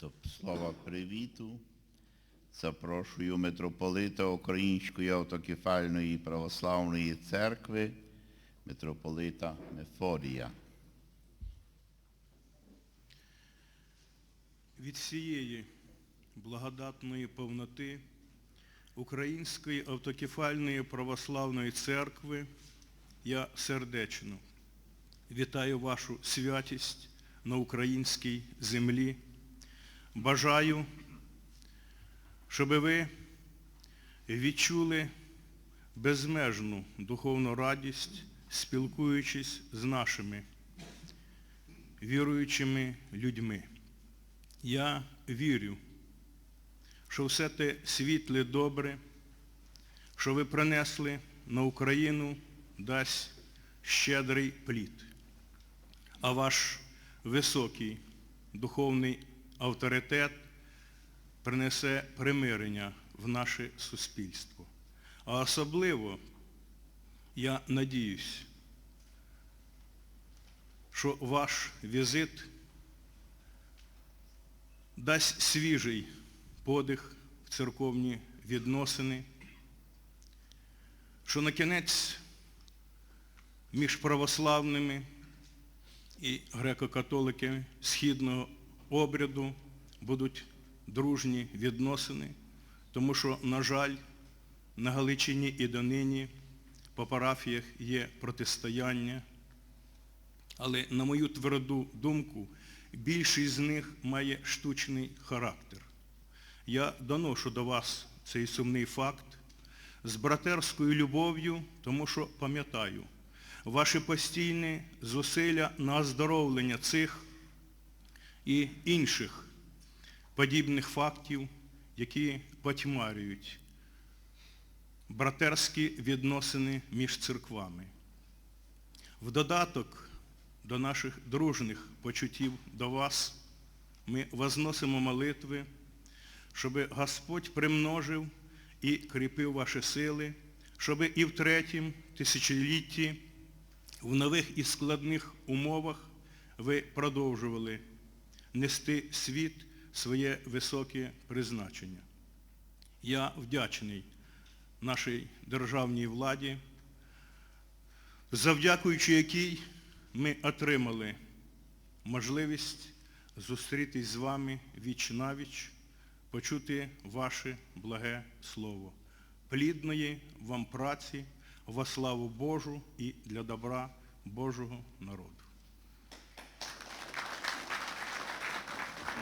До слова привіту запрошую митрополита Української автокефальної православної церкви, митрополита Мефодія. від всієї благодатної повноти Української автокефальної православної церкви я сердечно вітаю вашу святість на українській землі. Бажаю, щоб ви відчули безмежну духовну радість, спілкуючись з нашими віруючими людьми. Я вірю, що все те світле добре, що ви принесли на Україну, дасть щедрий плід. А ваш високий духовний авторитет принесе примирення в наше суспільство. А особливо я надіюсь, що ваш візит дасть свіжий подих в церковні відносини, що на кінець між православними і греко-католиками східного обряду будуть дружні відносини, тому що, на жаль, на Галичині і донині по парафіях є протистояння. Але, на мою тверду думку, більшість з них має штучний характер. Я доношу до вас цей сумний факт з братерською любов'ю, тому що пам'ятаю, ваші постійні зусилля на оздоровлення цих і інших подібних фактів, які потьмарюють братерські відносини між церквами. В додаток до наших дружних почуттів до вас ми возносимо молитви, щоб Господь примножив і кріпив ваші сили, щоб і в третім тисячолітті в нових і складних умовах ви продовжували нести світ своє високе призначення. Я вдячний нашій державній владі, завдякуючи якій ми отримали можливість зустрітись з вами віч навіч, почути ваше благе слово. Плідної вам праці во славу Божу і для добра Божого народу.